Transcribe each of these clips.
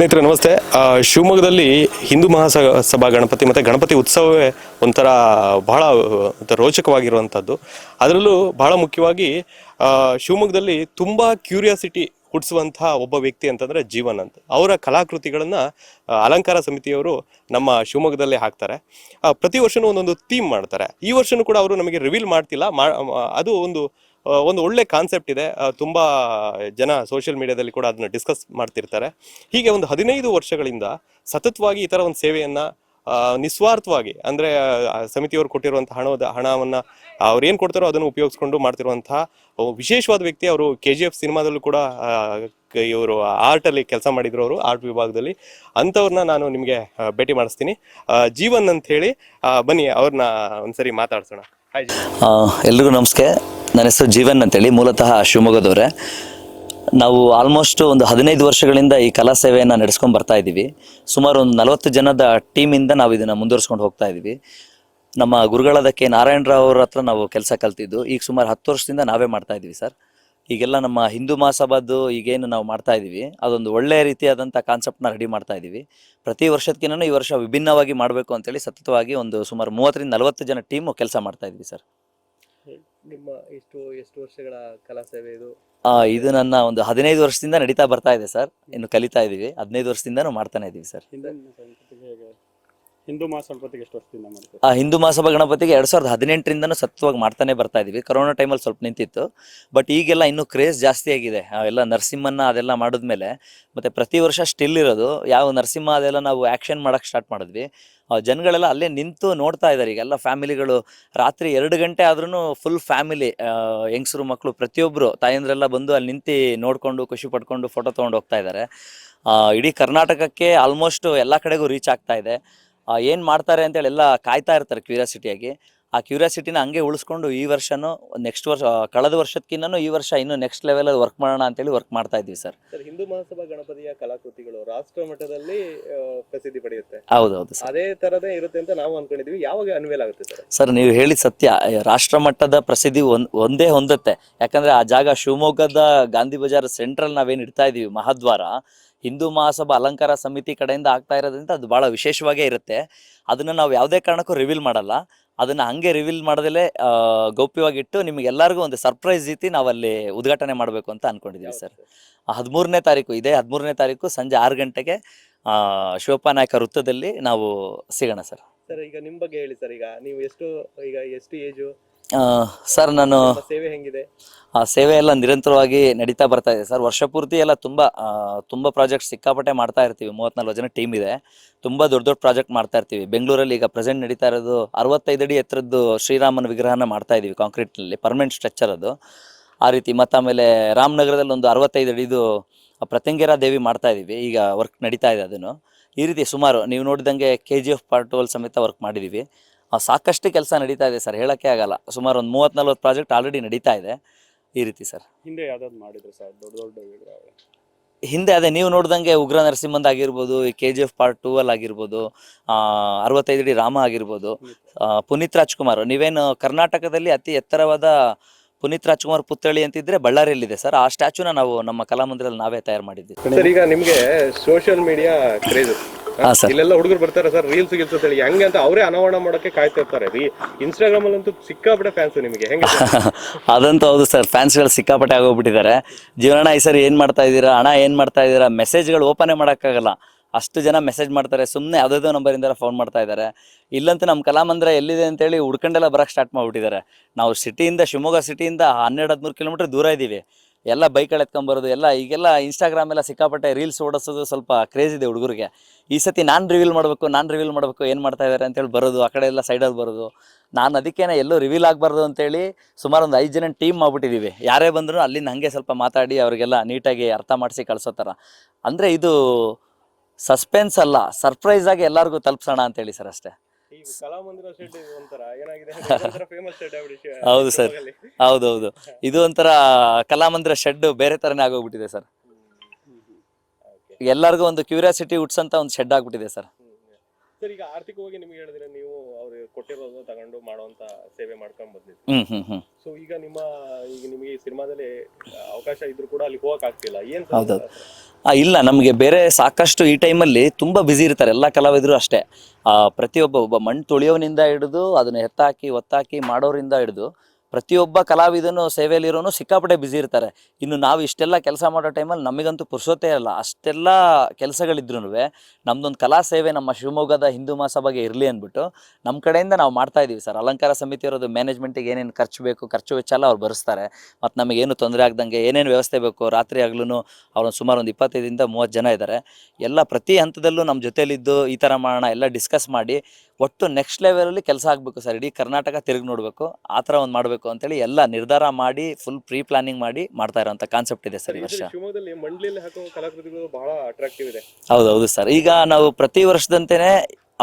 ಸ್ನೇಹಿತರೆ, ನಮಸ್ತೆ. ಶಿವಮೊಗ್ಗದಲ್ಲಿ ಹಿಂದೂ ಮಹಾಸಭಾ ಗಣಪತಿ ಮತ್ತು ಗಣಪತಿ ಉತ್ಸವವೇ ಒಂಥರ ಬಹಳ ರೋಚಕವಾಗಿರುವಂಥದ್ದು. ಅದರಲ್ಲೂ ಬಹಳ ಮುಖ್ಯವಾಗಿ ಶಿವಮೊಗ್ಗದಲ್ಲಿ ತುಂಬ ಕ್ಯೂರಿಯಾಸಿಟಿ ಹುಟ್ಟಿಸುವಂತಹ ಒಬ್ಬ ವ್ಯಕ್ತಿ ಅಂತಂದರೆ ಜೀವನ್ ಅಂತ ಅವರ ಕಲಾಕೃತಿಗಳನ್ನು ಅಲಂಕಾರ ಸಮಿತಿಯವರು ನಮ್ಮ ಶಿವಮೊಗ್ಗದಲ್ಲೇ ಹಾಕ್ತಾರೆ. ಪ್ರತಿ ವರ್ಷನೂ ಒಂದೊಂದು ಥೀಮ್ ಮಾಡ್ತಾರೆ. ಈ ವರ್ಷನೂ ಕೂಡ ಅವರು ನಮಗೆ ರಿವೀಲ್ ಮಾಡ್ತಿಲ್ಲ. ಅದು ಒಂದು ಒಂದು ಒಳ್ಳೆ ಕಾನ್ಸೆಪ್ಟ್ ಇದೆ. ತುಂಬ ಜನ ಸೋಷಿಯಲ್ ಮೀಡಿಯಾದಲ್ಲಿ ಕೂಡ ಅದನ್ನ ಡಿಸ್ಕಸ್ ಮಾಡ್ತಿರ್ತಾರೆ. ಹೀಗೆ ಒಂದು ಹದಿನೈದು ವರ್ಷಗಳಿಂದ ಸತತವಾಗಿ ಈ ಥರ ಒಂದು ಸೇವೆಯನ್ನ ನಿಸ್ವಾರ್ಥವಾಗಿ ಅಂದ್ರೆ ಸಮಿತಿಯವರು ಕೊಟ್ಟಿರುವಂತಹ ಹಣದ, ಹಣವನ್ನ ಅವ್ರು ಏನ್ ಕೊಡ್ತಾರೋ ಅದನ್ನು ಉಪಯೋಗಿಸ್ಕೊಂಡು ಮಾಡ್ತಿರುವಂತಹ ವಿಶೇಷವಾದ ವ್ಯಕ್ತಿ ಅವರು ಕೆ ಜಿ ಎಫ್ ಸಿನಿಮಾದಲ್ಲೂ ಕೂಡ ಇವರು ಆರ್ಟ್ ಅಲ್ಲಿ ಕೆಲಸ ಮಾಡಿದ್ರು ಅವರು ಆರ್ಟ್ ವಿಭಾಗದಲ್ಲಿ. ಅಂಥವ್ರನ್ನ ನಾನು ನಿಮಗೆ ಭೇಟಿ ಮಾಡಿಸ್ತೀನಿ. ಜೀವನ್ ಅಂತ ಹೇಳಿ ಬನ್ನಿ ಅವ್ರನ್ನ ಒಂದ್ಸರಿ ಮಾತಾಡ್ಸೋಣ. ಎಲ್ರಿಗೂ ನಮಸ್ತೆ. ನನ್ನ ಹೆಸರು ಜೀವನ್ ಅಂತೇಳಿ, ಮೂಲತಃ ಶಿವಮೊಗ್ಗದವರೇ. ನಾವು ಆಲ್ಮೋಸ್ಟ್ ಒಂದು ಹದಿನೈದು ವರ್ಷಗಳಿಂದ ಈ ಕಲಾ ಸೇವೆಯನ್ನು ನಡೆಸ್ಕೊಂಡು ಬರ್ತಾ ಇದ್ದೀವಿ. ಸುಮಾರು ಒಂದು ನಲವತ್ತು ಜನದ ಟೀಮಿಂದ ನಾವು ಇದನ್ನು ಮುಂದುವರ್ಸ್ಕೊಂಡು ಹೋಗ್ತಾ ಇದ್ದೀವಿ. ನಮ್ಮ ಗುರುಗಳಾದ ಕೆ ನಾರಾಯಣರಾವ್ ಅವ್ರ ಹತ್ರ ನಾವು ಕೆಲಸ ಕಲ್ತಿದ್ದು. ಈಗ ಸುಮಾರು ಹತ್ತು ವರ್ಷದಿಂದ ನಾವೇ ಮಾಡ್ತಾ ಇದ್ದೀವಿ ಸರ್. ಈಗೆಲ್ಲ ನಮ್ಮ ಹಿಂದೂ ಮಹಾಸಭಾದ್ದು ಈಗೇನು ನಾವು ಮಾಡ್ತಾ ಇದ್ದೀವಿ. ಅದೊಂದು ಒಳ್ಳೆಯ ರೀತಿಯಾದಂಥ ಕಾನ್ಸೆಪ್ಟ್ನ ರೆಡಿ ಮಾಡ್ತಾ ಇದ್ದೀವಿ. ಪ್ರತಿ ವರ್ಷಕ್ಕಿಂತ ಈ ವರ್ಷ ವಿಭಿನ್ನವಾಗಿ ಮಾಡಬೇಕು ಅಂತೇಳಿ ಸತತವಾಗಿ ಒಂದು ಸುಮಾರು ಮೂವತ್ತರಿಂದ ನಲವತ್ತು ಜನ ಟೀಮು ಕೆಲಸ ಮಾಡ್ತಾ ಇದ್ವಿ ಸರ್. ನಿಮ್ಮ ಇಷ್ಟು ಎಷ್ಟು ವರ್ಷಗಳ ಕಲಾ ಸೇವೆ ಇದು? ಆ, ಇದು ನನ್ನ ಒಂದು ಹದಿನೈದು ವರ್ಷದಿಂದ ನಡೀತಾ ಬರ್ತಾ ಇದೆ ಸರ್. ಇನ್ನು ಕಲಿತಾ ಇದೀವಿ. ಹದಿನೈದು ವರ್ಷದಿಂದನೂ ಮಾಡ್ತಾನೆ ಇದೀವಿ ಸರ್. ಹಿಂದೂ ಹಿಂದೂ ಮಹಾಸಂಸ್ಕೃತಿಗೆ ಎಷ್ಟು ಹಿಂದೂ ಮಹಾಸಭಾ ಗಣಪತಿಗೆ ಎರಡ್ ಸಾವಿರದ ಹದಿನೆಂಟರಿಂದನೂ ಸತ್ವವಾಗಿ ಮಾಡ್ತಾನೆ ಬರ್ತಾ ಇದೀವಿ ಕೊರೋನಾ ಟೈಮಲ್ಲಿ ಸ್ವಲ್ಪ ನಿಂತಿತ್ತು. ಬಟ್ ಈಗೆಲ್ಲ ಇನ್ನೂ ಕ್ರೇಜ್ ಜಾಸ್ತಿ ಆಗಿದೆ. ಎಲ್ಲ ನರಸಿಂಹನ ಅದೆಲ್ಲ ಮಾಡಿದ್ಮೇಲೆ ಮತ್ತೆ ಪ್ರತಿ ವರ್ಷ ಸ್ಟಿಲ್ ಇರೋದು. ಯಾವ ನರಸಿಂಹ ಅದೆಲ್ಲ ನಾವು ಆಕ್ಷನ್ ಮಾಡಕ್ ಸ್ಟಾರ್ಟ್ ಮಾಡಿದ್ವಿ. ಜನಗಳೆಲ್ಲ ಅಲ್ಲೇ ನಿಂತು ನೋಡ್ತಾ ಇದ್ದಾರೆ ಈಗೆಲ್ಲ ಫ್ಯಾಮಿಲಿಗಳು ರಾತ್ರಿ ಎರಡು ಗಂಟೆ ಆದ್ರೂ ಫುಲ್ ಫ್ಯಾಮಿಲಿ ಹೆಂಗಸರು ಮಕ್ಕಳು ಪ್ರತಿಯೊಬ್ಬರು ತಾಯಂದ್ರೆಲ್ಲ ಬಂದು ಅಲ್ಲಿ ನಿಂತು ನೋಡ್ಕೊಂಡು, ಖುಷಿ ಪಡ್ಕೊಂಡು ಫೋಟೋ ತೊಗೊಂಡು ಹೋಗ್ತಾ ಇದ್ದಾರೆ ಇಡೀ ಕರ್ನಾಟಕಕ್ಕೆ ಆಲ್ಮೋಸ್ಟ್ ಎಲ್ಲ ಕಡೆಗೂ ರೀಚ್ ಆಗ್ತಾ ಇದೆ. ಏನ್ ಮಾಡ್ತಾರೆ ಅಂತೇಳಿ ಎಲ್ಲ ಕಾಯ್ತಾ ಇರ್ತಾರೆ ಕ್ಯೂರಿಯಾಸಿಟಿಯಾಗಿ ಆ ಕ್ಯೂರಿಯಾಸಿಟಿನ ಹಂಗೆ ಉಳಿಸ್ಕೊಂಡು ಈ ವರ್ಷನೂ ನೆಕ್ಸ್ಟ್ ವರ್ಷ ಕಳೆದ ವರ್ಷಕ್ಕಿಂತನೂ ಈ ವರ್ಷ ಇನ್ನೂ ನೆಕ್ಸ್ಟ್ ಲೆವೆಲ್ ವರ್ಕ್ ಮಾಡೋಣ ಅಂತೇಳಿ ವರ್ಕ್ ಮಾಡ್ತಾ ಇದ್ವಿ ಸರ್ ಸರ್ ಹಿಂದೂ ಮಹಾಸಭಾ ಗಣಪತಿಯ ಕಲಾಕೃತಿಗಳು ರಾಷ್ಟ್ರ ಮಟ್ಟದಲ್ಲಿ ಪ್ರಸಿದ್ಧಿ ಪಡೆಯುತ್ತೆ. ಹೌದೌದು ಸರ್ ಅದೇ ತರದೇ ಇರುತ್ತೆ ಅಂತ ನಾವು ಅನ್ಕೊಂಡಿದ್ವಿ. ಯಾವಾಗ ಅನ್ವೇಲ್ ಆಗುತ್ತೆ ಸರ್? ಸರ್ ನೀವು ಹೇಳಿ ಸತ್ಯ ರಾಷ್ಟ್ರ ಮಟ್ಟದ ಪ್ರಸಿದ್ಧಿ ಒಂದ್ ಒಂದೇ ಹೊಂದುತ್ತೆ. ಯಾಕಂದ್ರೆ ಆ ಜಾಗ ಶಿವಮೊಗ್ಗದ ಗಾಂಧಿ ಬಜಾರ್ ಸೆಂಟ್ರಲ್ ನಾವೇನು ಇಡ್ತಾ ಇದೀವಿ ಮಹಾದ್ವಾರ ಹಿಂದೂ ಮಹಾಸಭಾ ಅಲಂಕಾರ ಸಮಿತಿ ಕಡೆಯಿಂದ ಆಗ್ತಾ ಇರೋದ್ರಿಂದ ಅದು ಬಹಳ ವಿಶೇಷವಾಗೇ ಇರುತ್ತೆ. ಅದನ್ನ ನಾವು ಯಾವುದೇ ಕಾರಣಕ್ಕೂ ರಿವೀಲ್ ಮಾಡಲ್ಲ. ಅದನ್ನ ಹಂಗೆ ರಿವೀಲ್ ಮಾಡದಲ್ಲೇ ಗೌಪ್ಯವಾಗಿಟ್ಟು ನಿಮಗೆ ಎಲ್ಲರಿಗೂ ಒಂದು ಸರ್ಪ್ರೈಸ್ ರೀತಿ ನಾವಲ್ಲಿ ಉದ್ಘಾಟನೆ ಮಾಡಬೇಕು ಅಂತ ಅಂದ್ಕೊಂಡಿದ್ದೀವಿ ಸರ್. ಹದಿಮೂರನೇ ತಾರೀಕು ಇದೆ ಹದಿಮೂರನೇ ತಾರೀಕು ಸಂಜೆ ಆರು ಗಂಟೆಗೆ ಶಿವಪ್ಪ ನಾಯಕ ವೃತ್ತದಲ್ಲಿ ನಾವು ಸಿಗೋಣ ಸರ್. ಸರ್ ಈಗ ನಿಮ್ಮ ಬಗ್ಗೆ ಹೇಳಿ ಸರ್ ಈಗ ನೀವು ಎಷ್ಟು ಈಗ ಎಷ್ಟು ಏಜು ಸರ್ ನಾನು ಸೇವೆ ಹೆಂಗಿದೆ? ಆ ಸೇವೆ ಎಲ್ಲ ನಿರಂತರವಾಗಿ ನಡೀತಾ ಬರ್ತಾ ಇದೆ. ಸರ್ ವರ್ಷ ಪೂರ್ತಿ ಎಲ್ಲ ತುಂಬ ತುಂಬ ಪ್ರಾಜೆಕ್ಟ್ ಸಿಕ್ಕಾಪಟ್ಟೆ ಮಾಡ್ತಾ ಇರ್ತೀವಿ. ಮೂವತ್ನಾಲ್ಕು ಜನ ಟೀಮ್ ಇದೆ. ತುಂಬ ದೊಡ್ಡ ದೊಡ್ಡ ಪ್ರಾಜೆಕ್ಟ್ ಮಾಡ್ತಾ ಇರ್ತೀವಿ. ಬೆಂಗಳೂರಲ್ಲಿ ಈಗ ಪ್ರೆಸೆಂಟ್ ನಡೀತಾ ಇರೋದು ಅರವತ್ತೈದು ಅಡಿ ಎತ್ತರದ್ದು ಶ್ರೀರಾಮನ ವಿಗ್ರಹನ ಮಾಡ್ತಾ ಇದ್ದೀವಿ ಕಾಂಕ್ರೀಟ್ನಲ್ಲಿ ಪರ್ಮನೆಂಟ್ ಸ್ಟ್ರಕ್ಚರ್ ಅದು. ಆ ರೀತಿ ಮತ್ತು ಆಮೇಲೆ ರಾಮನಗರದಲ್ಲಿ ಒಂದು ಅರವತ್ತೈದು ಅಡಿದು ಪ್ರತ್ಯಂಗೇರ ದೇವಿ ಮಾಡ್ತಾ ಇದ್ದೀವಿ. ಈಗ ವರ್ಕ್ ನಡೀತಾ ಇದೆ ಅದನ್ನು. ಈ ರೀತಿ ಸುಮಾರು ನೀವು ನೋಡಿದಂಗೆ ಕೆ ಜಿ ಎಫ್ ಪಾರ್ಟ್ ಸಮೇತ ವರ್ಕ್ ಮಾಡಿದ್ದೀವಿ. ಸಾಕಷ್ಟು ಕೆಲಸ ನಡೀತಾ ಇದೆ ಸರ್ ಹೇಳೋಕ್ಕೆ ಆಗಲ್ಲ. ಸುಮಾರು ಒಂದು ಮೂವತ್ತ್ ನಲ್ವತ್ತು ಪ್ರಾಜೆಕ್ಟ್ ಆಲ್ರೆಡಿ ನಡೀತಾ ಇದೆ ಈ ರೀತಿ ಸರ್. ಹಿಂದೆ ಯಾವ್ದಾದ್ರು ಮಾಡಿದ್ರು ಸರ್ ದೊಡ್ಡ ದೊಡ್ಡ ಹಿಂದೆ ಅದೇ ನೀವು ನೋಡ್ದಂಗೆ ಉಗ್ರ ನರಸಿಂಹಂದ್ ಆಗಿರ್ಬೋದು K G F part two ಅಲ್ಲಿ ಆಗಿರ್ಬೋದು ಆ, ಅರವತ್ತೈದು ಅಡಿ ರಾಮ ಆಗಿರ್ಬೋದು ಪುನೀತ್ ರಾಜ್ಕುಮಾರ್. ನೀವೇನು ಕರ್ನಾಟಕದಲ್ಲಿ ಅತಿ ಎತ್ತರವಾದ ಪುನೀತ್ ರಾಜ್ಕುಮಾರ್ ಪುತ್ಥಳಿ ಅಂತಿದ್ರೆ ಬಳ್ಳಾರಿಯಲ್ಲಿದೆ ಸರ್. ಆ ಸ್ಟ್ಯಾಚುನ ನಾವು ನಮ್ಮ ಕಲಾಮಂದಿರಲ್ಲಿ ನಾವೇ ತಯಾರು ಮಾಡಿದ್ವಿ ಸರ್ ಈಗ ನಿಮ್ಗೆ ಸೋಷಿಯಲ್ ಮೀಡಿಯಾ ಕ್ರೇಜ್ ಹಾ ಸರ್. ಇಲ್ಲೆಲ್ಲ ಹುಡುಗರು ಬರ್ತಾರೆ ಸರ್ ರೀಲ್ಸ್ ಗಿಲ್ಸ್ ಅಂತ ಹೇಳಿ. ಹೆಂಗೆ ಅಂತ ಅವರೇ ಅನಾವರಣ ಮಾಡೋಕೆ ಕಾಯ್ತಾ ಇರ್ತಾರೆ. ರೀ ಇನ್ಸ್ಟಾಗ್ರಾಮ್ ಅಲ್ಲಂತೂ ಸಿಕ್ಕಾಪಟ್ಟೆ ಫ್ಯಾನ್ಸ್ ನಿಮಗೆ. ಹೆಂಗೆ ಅದಂತೂ ಹೌದು ಸರ್. ಫ್ಯಾನ್ಸ್ಗಳು ಸಿಕ್ಕಾಪಟ್ಟೆ ಆಗೋಗ್ಬಿಟ್ಟಿದ್ದಾರೆ. ಜೀವನ ಈ ಸರಿ ಏನು ಮಾಡ್ತಾ ಇದ್ದೀರಾ? ಹಣ ಏನು ಮಾಡ್ತಾ ಇದ್ದೀರಾ? ಮೆಸೇಜ್ಗಳು ಓಪನೇ ಮಾಡೋಕ್ಕಾಗಲ್ಲ. ಅಷ್ಟು ಜನ ಮೆಸೇಜ್ ಮಾಡ್ತಾರೆ ಸುಮ್ಮನೆ ಯಾವುದೋ ನಂಬರಿಂದ ಫೋನ್ ಮಾಡ್ತಾ ಇದ್ದಾರೆ. ಇಲ್ಲಂತೂ ನಮ್ಮ ಕಲಾಮಂದಿರ ಎಲ್ಲಿದೆ ಅಂತೇಳಿ ಹುಡ್ಕೊಂಡೆಲ್ಲ ಬರೋಕ್ಕೆ ಸ್ಟಾರ್ಟ್ ಮಾಡಿಬಿಟ್ಟಿದ್ದಾರೆ. ನಾವು ಸಿಟಿಯಿಂದ, ಶಿವಮೊಗ್ಗ ಸಿಟಿಯಿಂದ ಹನ್ನೆರಡು, ಹದಿಮೂರು ಕಿಲೋಮೀಟರ್ ದೂರ ಇದ್ದೀವಿ. ಎಲ್ಲ ಬೈಕಲ್ಲಿ ಎತ್ಕೊಂಬರೋದು ಎಲ್ಲ ಈಗೆಲ್ಲ ಇನ್ಸ್ಟಾಗ್ರಾಮ್ ಎಲ್ಲ ಸಿಕ್ಕಾಪಟ್ಟೆ ರೀಲ್ಸ್ ಓಡಿಸೋದು ಸ್ವಲ್ಪ ಕ್ರೇಜ್ ಇದೆ ಹುಡುಗರಿಗೆ. ಈ ಸತಿ ನಾನು ರಿವೀಲ್ ಮಾಡಬೇಕು, ನಾನು ರಿವೀಲ್ ಮಾಡಬೇಕು, ಏನು ಮಾಡ್ತಾ ಇದ್ದಾರೆ ಅಂತೇಳಿ ಬರೋದು, ಆ ಕಡೆ ಎಲ್ಲ ಸೈಡಲ್ಲಿ ಬರೋದು. ನಾನು ಅದಕ್ಕೇನೆ ಎಲ್ಲೂ ರಿವೀಲ್ ಆಗಬಾರ್ದು ಅಂತೇಳಿ ಸುಮಾರು ಒಂದು ಐದು ಜನ ಟೀಮ್ ಮಾಡ್ಬಿಟ್ಟಿದ್ದೀವಿ ಯಾರೇ ಬಂದರೂ ಅಲ್ಲಿಂದ ಹಾಗೆ ಸ್ವಲ್ಪ ಮಾತಾಡಿ ಅವರಿಗೆಲ್ಲ ನೀಟಾಗಿ ಅರ್ಥ ಮಾಡಿಸಿ ಕಳಿಸೋ ಥರ. ಅಂದರೆ ಇದು ಸಸ್ಪೆನ್ಸ್ ಅಲ್ಲ ಸರ್ಪ್ರೈಸ್ ಆಗಿ ಎಲ್ಲರಿಗೂ ತಲುಪಿಸೋಣ ಅಂತೇಳಿ ಸರ್ ಅಷ್ಟೇ. ಹೌದು ಸರ್. ಹೌದೌದು. ಇದು ಒಂಥರ ಕಲಾಮಂದಿರ ಶೆಡ್ ಬೇರೆ ತರನೇ ಆಗೋಗ್ಬಿಟ್ಟಿದೆ ಸರ್. ಎಲ್ಲರಿಗೂ ಒಂದು ಕ್ಯೂರಿಯಾಸಿಟಿ ಹುಟ್ಸಂತ ಒಂದು ಶೆಡ್ ಆಗ್ಬಿಟ್ಟಿದೆ ಸರ್. ಸರ್ ಈಗ ಆರ್ಥಿಕವಾಗಿ ನಿಮ್ಗೆ ಹೇಳಿದ್ರೆ ನೀವು ಕೊಟ್ಟಿರೋದನ್ನ ತಗೊಂಡು ಮಾಡುವಂತ ಸೇವೆ ಮಾಡ್ಕೊಂಡ್ ಬಂದಿದ್ವಿ. ಹ್ಮ್ ಹ್ಮ್ ಹ್ಮ್. ಸೊ ಈಗ ನಿಮ್ಮ ಈಗ ನಿಮಗೆ ಈ ಸಿನಿಮಾದಲ್ಲಿ ಅವಕಾಶ ಇದ್ರೂ ಕೂಡ ಅಲ್ಲಿ ಹೋಗಕ್ ಆಗ್ತಿಲ್ಲ. ಏನ್ ಸರ್ ಹೌದೌದು. ಆ, ಇಲ್ಲ ನಮಗೆ ಬೇರೆ ಸಾಕಷ್ಟು ಈ ಟೈಮಲ್ಲಿ ತುಂಬ ಬ್ಯುಸಿ ಇರ್ತಾರೆ ಎಲ್ಲ ಕಲಾವಿದರು ಅಷ್ಟೇ. ಆ, ಪ್ರತಿಯೊಬ್ಬ ಒಬ್ಬ ಮಣ್ಣು ತುಳಿಯೋನಿಂದ ಹಿಡಿದು ಅದನ್ನ ಎತ್ತಾಕಿ ಒತ್ತಾಕಿ ಮಾಡೋರಿಂದ ಹಿಡಿದು ಪ್ರತಿಯೊಬ್ಬ ಕಲಾವಿದನು ಸೇವೆಯಲ್ಲಿರೋನು ಸಿಕ್ಕಾಪಟ್ಟೆ ಬ್ಯುಸಿ ಇರ್ತಾರೆ. ಇನ್ನು ನಾವು ಇಷ್ಟೆಲ್ಲ ಕೆಲಸ ಮಾಡೋ ಟೈಮಲ್ಲಿ ನಮಗಂತೂ ಪುರ್ಸೋತೇ ಇಲ್ಲ ಅಷ್ಟೆಲ್ಲ ಕೆಲಸಗಳಿದ್ರು ನಮ್ದೊಂದು ಕಲಾ ಸೇವೆ ನಮ್ಮ ಶಿವಮೊಗ್ಗದ ಹಿಂದೂ ಮಹಾಸಭಾಗೆ ಇರಲಿ ಅಂದ್ಬಿಟ್ಟು ನಮ್ಮ ಕಡೆಯಿಂದ ನಾವು ಮಾಡ್ತಾ ಇದ್ದೀವಿ ಸರ್. ಅಲಂಕಾರ ಸಮಿತಿ ಇರೋದು ಮ್ಯಾನೇಜ್ಮೆಂಟಿಗೆ ಏನೇನು ಖರ್ಚು ಬೇಕು, ಖರ್ಚು ವೆಚ್ಚ ಎಲ್ಲ ಅವ್ರು ಭರಿಸ್ತಾರೆ ಮತ್ತು ನಮಗೇನು ತೊಂದರೆ ಆಗ್ದಂಗೆ ಏನೇನು ವ್ಯವಸ್ಥೆ ಬೇಕು, ರಾತ್ರಿ ಆಗ್ಲೂ ಅವ್ರು ಸುಮಾರು ಒಂದು ಇಪ್ಪತ್ತೈದರಿಂದ ಮೂವತ್ತು ಜನ ಇದ್ದಾರೆ ಎಲ್ಲ ಪ್ರತಿ ಹಂತದಲ್ಲೂ ನಮ್ಮ ಜೊತೆಯಲ್ಲಿದ್ದು ಈ ಥರ ಮಾಡೋಣ, ಎಲ್ಲ ಡಿಸ್ಕಸ್ ಮಾಡಿ ಒಟ್ಟು ನೆಕ್ಸ್ಟ್ ಲೆವೆಲಲ್ಲಿ ಕೆಲಸ ಆಗಬೇಕು ಸರ್. ಇಡೀ ಕರ್ನಾಟಕ ತಿರುಗಿ ನೋಡಬೇಕು. ಆ ಥರ ಒಂದು ಮಾಡಬೇಕು ಅಂತೇಳಿ ಎಲ್ಲ ನಿರ್ಧಾರ ಮಾಡಿ ಫುಲ್ ಪ್ರೀ ಪ್ಲಾನಿಂಗ್ ಮಾಡಿ ಮಾಡ್ತಾ ಇರೋಂಥ ಕಾನ್ಸೆಪ್ಟ್ ಇದೆ ಸರ್ ಈ ವರ್ಷ. ಶಿವಮೊಗ್ಗದಲ್ಲಿ ಮಂಡ್ಲಿಯಲ್ಲಿ ಹಾಕೋ ಕಲಾಕೃತಿಗಳು ಬಹಳ ಅಟ್ರಾಕ್ಟಿವ್ ಇದೆ. ಹೌದೌದು ಸರ್. ಈಗ ನಾವು ಪ್ರತಿ ವರ್ಷದಂತೆಯೇ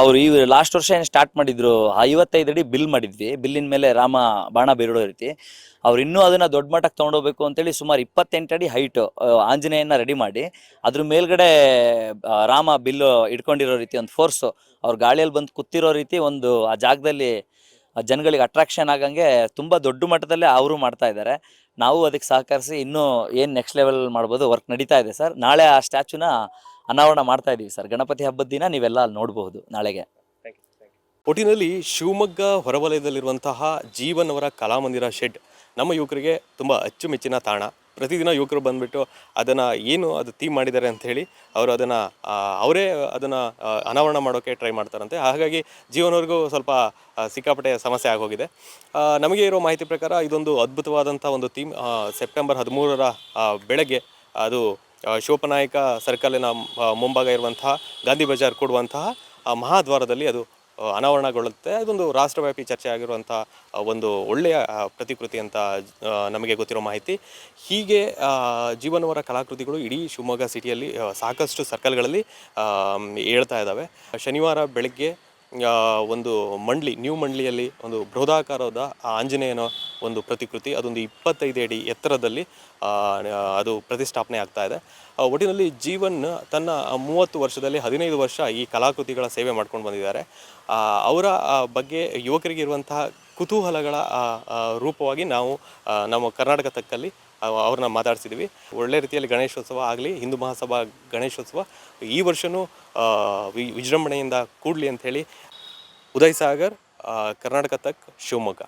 ಅವ್ರು ಈ ಲಾಸ್ಟ್ ವರ್ಷ ಏನು ಸ್ಟಾರ್ಟ್ ಮಾಡಿದ್ರು ಐವತ್ತೈದು ಅಡಿ ಬಿಲ್ ಮಾಡಿದ್ವಿ. ಬಿಲ್ಲಿನ ಮೇಲೆ ರಾಮ ಬಾಣ ಬೀರೋ ರೀತಿ ಅವ್ರು ಇನ್ನೂ ಅದನ್ನ ದೊಡ್ಡ ಮಟ್ಟಕ್ಕೆ ತೊಗೊಂಡೋಗ್ಬೇಕು ಅಂತೇಳಿ ಸುಮಾರು ಇಪ್ಪತ್ತೆಂಟು ಅಡಿ ಹೈಟು ಆಂಜನೇಯನ ರೆಡಿ ಮಾಡಿ, ಅದ್ರ ಮೇಲ್ಗಡೆ ರಾಮ ಬಿಲ್ಲು ಇಟ್ಕೊಂಡಿರೋ ರೀತಿ ಒಂದು ಫೋರ್ಸು ಅವ್ರು ಗಾಳಿಯಲ್ಲಿ ಬಂದು ಕೂತಿರೋ ರೀತಿ ಒಂದು, ಆ ಜಾಗದಲ್ಲಿ ಜನಗಳಿಗೆ ಅಟ್ರಾಕ್ಷನ್ ಆಗಂಗೆ ತುಂಬ ದೊಡ್ಡ ಮಟ್ಟದಲ್ಲೇ ಅವರು ಮಾಡ್ತಾ ಇದ್ದಾರೆ ನಾವು ಅದಕ್ಕೆ ಸಹಕರಿಸಿ ಇನ್ನೂ ಏನು ನೆಕ್ಸ್ಟ್ ಲೆವೆಲ್ ಮಾಡ್ಬೋದು ವರ್ಕ್ ನಡೀತಾ ಇದೆ ಸರ್. ನಾಳೆ ಆ ಸ್ಟ್ಯಾಚುನ ಅನಾವರಣ ಮಾಡ್ತಾ ಇದ್ದೀವಿ ಸರ್. ಗಣಪತಿ ಹಬ್ಬದ ದಿನ ನೀವೆಲ್ಲ ಅಲ್ಲಿ ನೋಡಬಹುದು ನಾಳೆಗೆ. ಒಟ್ಟಿನಲ್ಲಿ ಶಿವಮೊಗ್ಗ ಹೊರವಲಯದಲ್ಲಿರುವಂತಹ ಜೀವನವರ ಕಲಾಮಂದಿರ ಶೆಡ್ ನಮ್ಮ ಯುವಕರಿಗೆ ತುಂಬ ಅಚ್ಚುಮೆಚ್ಚಿನ ತಾಣ. ಪ್ರತಿದಿನ ಯುವಕರು ಬಂದ್ಬಿಟ್ಟು ಅದನ್ನು ಏನು ಅದು ಥೀಮ್ ಮಾಡಿದ್ದಾರೆ ಅಂತ ಹೇಳಿ ಅವರು ಅದನ್ನು ಅವರೇ ಅದನ್ನು ಅನಾವರಣ ಮಾಡೋಕ್ಕೆ ಟ್ರೈ ಮಾಡ್ತಾರಂತೆ. ಹಾಗಾಗಿ ಜೀವನವರೆಗೂ ಸ್ವಲ್ಪ ಸಿಕ್ಕಾಪಟ್ಟೆ ಸಮಸ್ಯೆ ಆಗೋಗಿದೆ. ನಮಗೆ ಇರೋ ಮಾಹಿತಿ ಪ್ರಕಾರ ಇದೊಂದು ಅದ್ಭುತವಾದಂಥ ಒಂದು ಥೀಮ್ ಸೆಪ್ಟೆಂಬರ್ ಹದಿಮೂರರ ಬೆಳಗ್ಗೆ ಅದು ಶಿವಪ್ಪನಾಯಕ ಸರ್ಕಲಿನ ಮುಂಭಾಗ ಇರುವಂತಹ ಗಾಂಧಿ ಬಜಾರ್ ಕೊಡುವಂತಹ ಆ ಮಹಾದ್ವಾರದಲ್ಲಿ ಅದು ಅನಾವರಣಗೊಳ್ಳುತ್ತೆ. ಅದೊಂದು ರಾಷ್ಟ್ರವ್ಯಾಪಿ ಚರ್ಚೆ ಆಗಿರುವಂಥ ಒಂದು ಒಳ್ಳೆಯ ಪ್ರತಿಕೃತಿ ಅಂತ ನಮಗೆ ಗೊತ್ತಿರೋ ಮಾಹಿತಿ. ಹೀಗೆ ಜೀವನವರ ಕಲಾಕೃತಿಗಳು ಇಡೀ ಶಿವಮೊಗ್ಗ ಸಿಟಿಯಲ್ಲಿ ಸಾಕಷ್ಟು ಸರ್ಕಲ್ಗಳಲ್ಲಿ ಹೇಳ್ತಾ ಇದ್ದಾವೆ. ಶನಿವಾರ ಬೆಳಗ್ಗೆ ಒಂದು ಮಂಡ್ಲಿ, ನ್ಯೂ ಮಂಡ್ಲಿಯಲ್ಲಿ ಒಂದು ಬೃಹದಾಕಾರದ ಆ ಆಂಜನೇಯನ ಒಂದು ಪ್ರತಿಕೃತಿ, ಅದೊಂದು ಇಪ್ಪತ್ತೈದು ಅಡಿ ಎತ್ತರದಲ್ಲಿ ಅದು ಪ್ರತಿಷ್ಠಾಪನೆ ಆಗ್ತಾ ಇದೆ. ಒಟ್ಟಿನಲ್ಲಿ ಜೀವನ್ ತನ್ನ ಮೂವತ್ತು ವರ್ಷದಲ್ಲಿ ಹದಿನೈದು ವರ್ಷ ಈ ಕಲಾಕೃತಿಗಳ ಸೇವೆ ಮಾಡ್ಕೊಂಡು ಬಂದಿದ್ದಾರೆ. ಅವರ ಬಗ್ಗೆ ಯುವಕರಿಗೆ ಇರುವಂತಹ ಕುತೂಹಲಗಳ ರೂಪವಾಗಿ ನಾವು ನಮ್ಮ ಕರ್ನಾಟಕ ತಕ್ಕಲ್ಲಿ ಅವ್ರನ್ನ ಮಾತಾಡ್ಸಿದ್ವಿ. ಒಳ್ಳೆ ರೀತಿಯಲ್ಲಿ ಗಣೇಶೋತ್ಸವ ಆಗಲಿ, ಹಿಂದೂ ಮಹಾಸಭಾ ಗಣೇಶೋತ್ಸವ, ಈ ವರ್ಷವೂ ವಿಜೃಂಭಣೆಯಿಂದ ಕೂಡಲಿ ಅಂಥೇಳಿ ಉದಯ್ ಸಾಗರ್ ಕರ್ನಾಟಕ ತಕ್ ಶಿವಮೊಗ್ಗ.